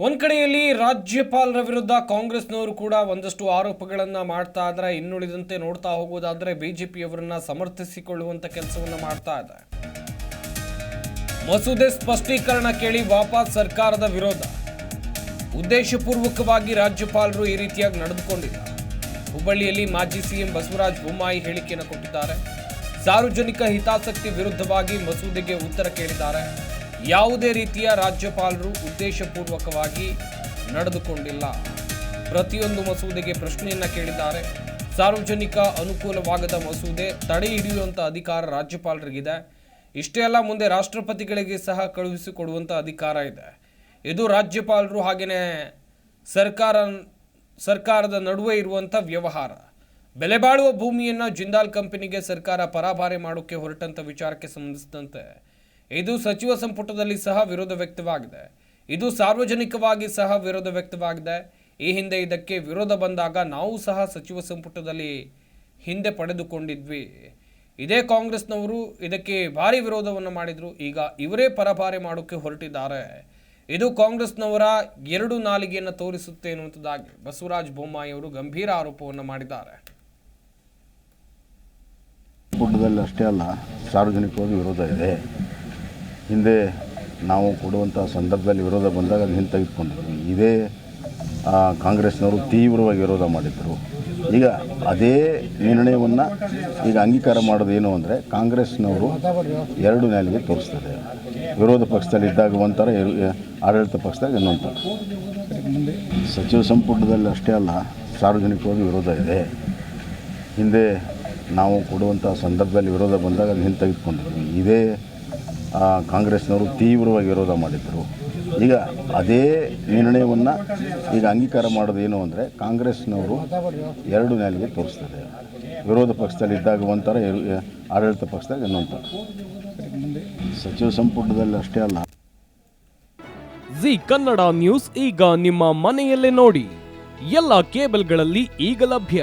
ಒಂದ್ ಕಡೆಯಲ್ಲಿ ರಾಜ್ಯಪಾಲರ ವಿರುದ್ಧ ಕಾಂಗ್ರೆಸ್ನವರು ಕೂಡ ಒಂದಷ್ಟು ಆರೋಪಗಳನ್ನ ಮಾಡ್ತಾ ಇದ್ರೆ. ಇನ್ನುಳಿದಂತೆ ನೋಡ್ತಾ ಹೋಗೋದಾದ್ರೆ ಬಿಜೆಪಿಯವರನ್ನ ಸಮರ್ಥಿಸಿಕೊಳ್ಳುವಂತ ಕೆಲಸವನ್ನ ಮಾಡ್ತಾ ಇದೆ ಮಸೂದೆ ಸ್ಪಷ್ಟೀಕರಣ ಕೇಳಿ ವಾಪಸ್ ಸರ್ಕಾರದ ವಿರೋಧ. ಉದ್ದೇಶಪೂರ್ವಕವಾಗಿ ರಾಜ್ಯಪಾಲರು ಈ ರೀತಿಯಾಗಿ ನಡೆದುಕೊಂಡಿಲ್ಲ. ಹುಬ್ಬಳ್ಳಿಯಲ್ಲಿ ಮಾಜಿ ಸಿಎಂ ಬಸವರಾಜ ಬೊಮ್ಮಾಯಿ ಹೇಳಿಕೆಯನ್ನು ಕೊಟ್ಟಿದ್ದಾರೆ. ಸಾರ್ವಜನಿಕ ಹಿತಾಸಕ್ತಿ ವಿರುದ್ಧವಾಗಿ ಮಸೂದೆಗೆ ಉತ್ತರ ಕೇಳಿದ್ದಾರೆ. ಯಾವುದೇ ರೀತಿಯ ರಾಜ್ಯಪಾಲರು ಉದ್ದೇಶಪೂರ್ವಕವಾಗಿ ನಡೆದುಕೊಂಡಿಲ್ಲ. ಪ್ರತಿಯೊಂದು ಮಸೂದೆಗೆ ಪ್ರಶ್ನೆಯನ್ನ ಕೇಳಿದ್ದಾರೆ. ಸಾರ್ವಜನಿಕ ಅನುಕೂಲವಾಗದ ಮಸೂದೆ ತಡೆ ಹಿಡಿಯುವಂಥ ಅಧಿಕಾರ ರಾಜ್ಯಪಾಲರಿಗಿದೆ. ಇಷ್ಟೇ ಅಲ್ಲ, ಮುಂದೆ ರಾಷ್ಟ್ರಪತಿಗಳಿಗೆ ಸಹ ಕಳುಹಿಸಿಕೊಡುವಂಥ ಅಧಿಕಾರ ಇದೆ. ಇದು ರಾಜ್ಯಪಾಲರು ಹಾಗೆಯೇ ಸರ್ಕಾರ, ಸರ್ಕಾರದ ನಡುವೆ ಇರುವಂಥ ವ್ಯವಹಾರ. ಬೆಲೆ ಬಾಳುವ ಭೂಮಿಯನ್ನು ಜಿಂದಾಲ್ ಕಂಪನಿಗೆ ಸರ್ಕಾರ ಪರಾಭಾರೆ ಮಾಡೋಕ್ಕೆ ಹೊರಟಂಥ ವಿಚಾರಕ್ಕೆ ಸಂಬಂಧಿಸಿದಂತೆ ಇದು ಸಚಿವ ಸಂಪುಟದಲ್ಲಿ ಸಹ ವಿರೋಧ ವ್ಯಕ್ತವಾಗಿದೆ. ಇದು ಸಾರ್ವಜನಿಕವಾಗಿ ಸಹ ವಿರೋಧ ವ್ಯಕ್ತವಾಗಿದೆ. ಈ ಹಿಂದೆ ಇದಕ್ಕೆ ವಿರೋಧ ಬಂದಾಗ ನಾವು ಸಹ ಸಚಿವ ಸಂಪುಟದಲ್ಲಿ ಹಿಂದೆ ಪಡೆದುಕೊಂಡಿದ್ವಿ. ಇದೇ ಕಾಂಗ್ರೆಸ್ನವರು ಇದಕ್ಕೆ ಭಾರಿ ವಿರೋಧವನ್ನು ಮಾಡಿದರು. ಈಗ ಇವರೇ ಪರಭಾರೆ ಮಾಡೋಕ್ಕೆ ಹೊರಟಿದ್ದಾರೆ. ಇದು ಕಾಂಗ್ರೆಸ್ನವರ ಎರಡು ನಾಲಿಗೆಯನ್ನು ತೋರಿಸುತ್ತೆ ಎನ್ನುವಂಥದ್ದಾಗಿ ಬಸವರಾಜ ಬೊಮ್ಮಾಯಿ ಅವರು ಗಂಭೀರ ಆರೋಪವನ್ನು ಮಾಡಿದ್ದಾರೆ. ಅಷ್ಟೇ ಅಲ್ಲ, ಸಾರ್ವಜನಿಕವಾಗಿ ವಿರೋಧ ಇದೆ. ಹಿಂದೆ ನಾವು ಕೊಡುವಂಥ ಸಂದರ್ಭದಲ್ಲಿ ವಿರೋಧ ಬಂದಾಗ ಅದು ಹಿಂತೆಗೆದುಕೊಂಡಿದ್ವಿ ಇದೇ ಕಾಂಗ್ರೆಸ್ನವರು ತೀವ್ರವಾಗಿ ವಿರೋಧ ಮಾಡಿದ್ದರು ಈಗ ಅದೇ ನಿರ್ಣಯವನ್ನು ಈಗ ಅಂಗೀಕಾರ ಮಾಡೋದು ಏನು ಅಂದರೆ ಕಾಂಗ್ರೆಸ್ನವರು ಎರಡು ನಾಲಿಗೆ ತೋರಿಸ್ತದೆ ವಿರೋಧ ಪಕ್ಷದಲ್ಲಿ ಇದ್ದಾಗ ಒಂಥರ ಆಡಳಿತ ಪಕ್ಷದಾಗ ಇನ್ನೊಂಥರ. ಥರ ಸಚಿವ ಸಂಪುಟದಲ್ಲಿ ಅಷ್ಟೇ ಅಲ್ಲ, ಸಾರ್ವಜನಿಕವಾಗಿ ವಿರೋಧ ಇದೆ. ಹಿಂದೆ ನಾವು ಕೊಡುವಂಥ ಸಂದರ್ಭದಲ್ಲಿ ವಿರೋಧ ಬಂದಾಗ ಅದು ಹಿಂತೆಗೆದುಕೊಂಡಿದ್ವಿ ಇದೇ ಕಾಂಗ್ರೆಸ್ನವರು ತೀವ್ರವಾಗಿ ವಿರೋಧ ಮಾಡಿದ್ದರು. ಈಗ ಅದೇ ನಿರ್ಣಯವನ್ನು ಈಗ ಅಂಗೀಕಾರ ಮಾಡೋದು ಏನು ಅಂದರೆ ಕಾಂಗ್ರೆಸ್ನವರು ಎರಡು ನೆಲೆಗೆ ತೋರಿಸ್ತದೆ ವಿರೋಧ ಪಕ್ಷದಲ್ಲಿ ಇದ್ದಾಗ ಒಂಥರ ಆಡಳಿತ ಪಕ್ಷದಾಗ ಇನ್ನೊಂಥರ. ಥರ ಸಚಿವ ಸಂಪುಟದಲ್ಲಿ ಅಷ್ಟೇ ಅಲ್ಲ. ಜಿ ಕನ್ನಡ ನ್ಯೂಸ್ ಈಗ ನಿಮ್ಮ ಮನೆಯಲ್ಲೇ ನೋಡಿ. ಎಲ್ಲ ಕೇಬಲ್ಗಳಲ್ಲಿ ಈಗ ಲಭ್ಯ.